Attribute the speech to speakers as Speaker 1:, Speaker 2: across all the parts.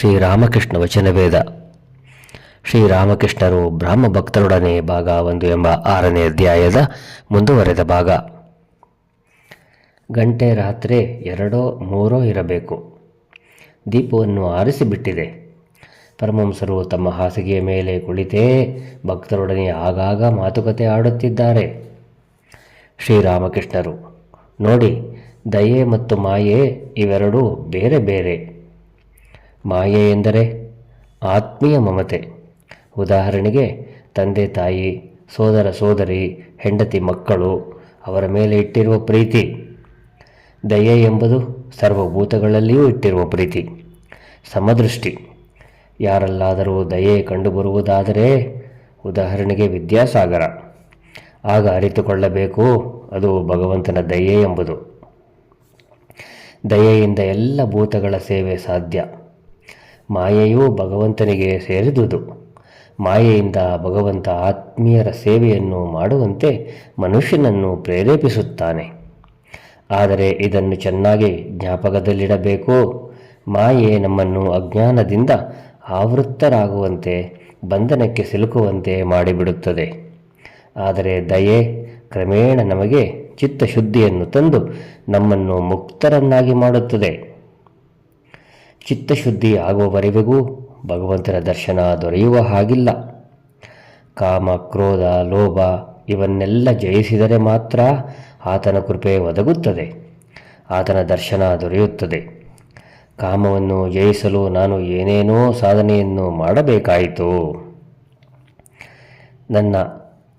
Speaker 1: ಶ್ರೀರಾಮಕೃಷ್ಣ ವಚನವೇದ ಶ್ರೀರಾಮಕೃಷ್ಣರು ಬ್ರಾಹ್ಮ ಭಕ್ತರೊಡನೆ ಭಾಗ ಒಂದು ಎಂಬ ಆರನೇ ಅಧ್ಯಾಯದ ಮುಂದುವರೆದ ಭಾಗ. ಗಂಟೆ ರಾತ್ರಿ ಎರಡೋ ಮೂರೋ ಇರಬೇಕು. ದೀಪವನ್ನು ಆರಿಸಿಬಿಟ್ಟಿದೆ. ಪರಮಂಸರು ತಮ್ಮ ಹಾಸಿಗೆಯ ಮೇಲೆ ಕುಳಿತೇ ಭಕ್ತರೊಡನೆ ಆಗಾಗ ಮಾತುಕತೆ ಆಡುತ್ತಿದ್ದಾರೆ. ಶ್ರೀರಾಮಕೃಷ್ಣರು, ನೋಡಿ, ದಯೆ ಮತ್ತು ಮಾಯೆ ಇವೆರಡೂ ಬೇರೆ ಬೇರೆ. ಮಾಯೆ ಎಂದರೆ ಆತ್ಮೀಯ ಮಮತೆ. ಉದಾಹರಣೆಗೆ, ತಂದೆ ತಾಯಿ, ಸೋದರ ಸೋದರಿ, ಹೆಂಡತಿ ಮಕ್ಕಳು, ಅವರ ಮೇಲೆ ಇಟ್ಟಿರುವ ಪ್ರೀತಿ. ದಯೆ ಎಂಬುದು ಸರ್ವಭೂತಗಳಲ್ಲಿಯೂ ಇಟ್ಟಿರುವ ಪ್ರೀತಿ. ಸಮದೃಷ್ಟಿ. ಯಾರಲ್ಲಾದರೂ ದಯೆ ಕಂಡುಬರುವುದಾದರೆ, ಉದಾಹರಣೆಗೆ ವಿದ್ಯಾಸಾಗರ. ಆಗ ಅರಿತುಕೊಳ್ಳಬೇಕು, ಅದು ಭಗವಂತನ ದಯೆ ಎಂಬುದು. ದಯೆಯಿಂದ ಎಲ್ಲ ಭೂತಗಳ ಸೇವೆ ಸಾಧ್ಯ. ಮಾಯೆಯೂ ಭಗವಂತನಿಗೆ ಸೇರಿದುದು. ಮಾಯೆಯಿಂದ ಭಗವಂತ ಆತ್ಮೀಯರ ಸೇವೆಯನ್ನು ಮಾಡುವಂತೆ ಮನುಷ್ಯನನ್ನು ಪ್ರೇರೇಪಿಸುತ್ತಾನೆ. ಆದರೆ ಇದನ್ನು ಚೆನ್ನಾಗಿ ಜ್ಞಾಪಕದಲ್ಲಿಡಬೇಕು. ಮಾಯೆ ನಮ್ಮನ್ನು ಅಜ್ಞಾನದಿಂದ ಆವೃತ್ತರಾಗುವಂತೆ, ಬಂಧನಕ್ಕೆ ಸಿಲುಕುವಂತೆ ಮಾಡಿಬಿಡುತ್ತದೆ. ಆದರೆ ದಯೆ ಕ್ರಮೇಣ ನಮಗೆ ಚಿತ್ತಶುದ್ಧಿಯನ್ನು ತಂದು ನಮ್ಮನ್ನು ಮುಕ್ತರನ್ನಾಗಿ ಮಾಡುತ್ತದೆ. ಚಿತ್ತಶುದ್ಧಿ ಆಗುವವರೆಗೂ ಭಗವಂತನ ದರ್ಶನ ದೊರೆಯುವ ಹಾಗಿಲ್ಲ. ಕಾಮ, ಕ್ರೋಧ, ಲೋಭ ಇವನ್ನೆಲ್ಲ ಜಯಿಸಿದರೆ ಮಾತ್ರ ಆತನ ಕೃಪೆ ಒದಗುತ್ತದೆ, ಆತನ ದರ್ಶನ ದೊರೆಯುತ್ತದೆ. ಕಾಮವನ್ನು ಜಯಿಸಲು ನಾನು ಏನೇನೋ ಸಾಧನೆಯನ್ನು ಮಾಡಬೇಕಾಯಿತು. ನನ್ನ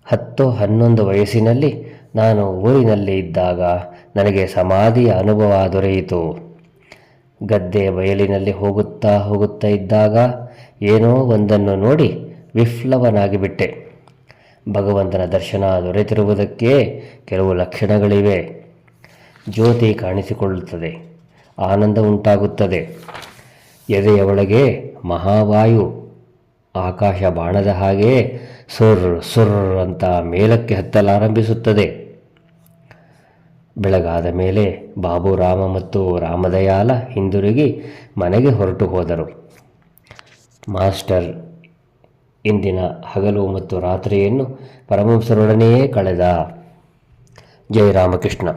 Speaker 1: ಹತ್ತು ಹನ್ನೊಂದು ವಯಸ್ಸಿನಲ್ಲಿ ನಾನು ಊರಿನಲ್ಲಿ ಇದ್ದಾಗ ನನಗೆ ಸಮಾಧಿಯ ಅನುಭವ ದೊರೆಯಿತು. ಗದ್ದೆ ಬಯಲಿನಲ್ಲಿ ಹೋಗುತ್ತಾ ಹೋಗುತ್ತಾ ಇದ್ದಾಗ ಏನೋ ಒಂದನ್ನು ನೋಡಿ ವಿಫ್ಲವನಾಗಿಬಿಟ್ಟೆ. ಭಗವಂತನ ದರ್ಶನ ದೊರೆತಿರುವುದಕ್ಕೆ ಕೆಲವು ಲಕ್ಷಣಗಳಿವೆ. ಜ್ಯೋತಿ ಕಾಣಿಸಿಕೊಳ್ಳುತ್ತದೆ. ಆನಂದ ಉಂಟಾಗುತ್ತದೆ. ಎದೆಯ ಒಳಗೆ ಮಹಾವಾಯು, ಆಕಾಶ ಬಾಣದ ಹಾಗೆ ಸುರ್ ಸುರ್ ಅಂತ ಮೇಲಕ್ಕೆ ಹತ್ತಲಾರಂಭಿಸುತ್ತದೆ. ಬೆಳಗಾದ ಮೇಲೆ ಬಾಬುರಾಮ ಮತ್ತು ರಾಮದಯಾಲ ಹಿಂದಿರುಗಿ ಮನೆಗೆ ಹೊರಟು ಹೋದರು. ಮಾಸ್ಟರ್, ಇಂದಿನ ಹಗಲು ಮತ್ತು ರಾತ್ರಿಯನ್ನು ಪರಮಹಂಸರೊಡನೆಯೇ ಕಳೆದ. ಜೈ ರಾಮಕೃಷ್ಣ.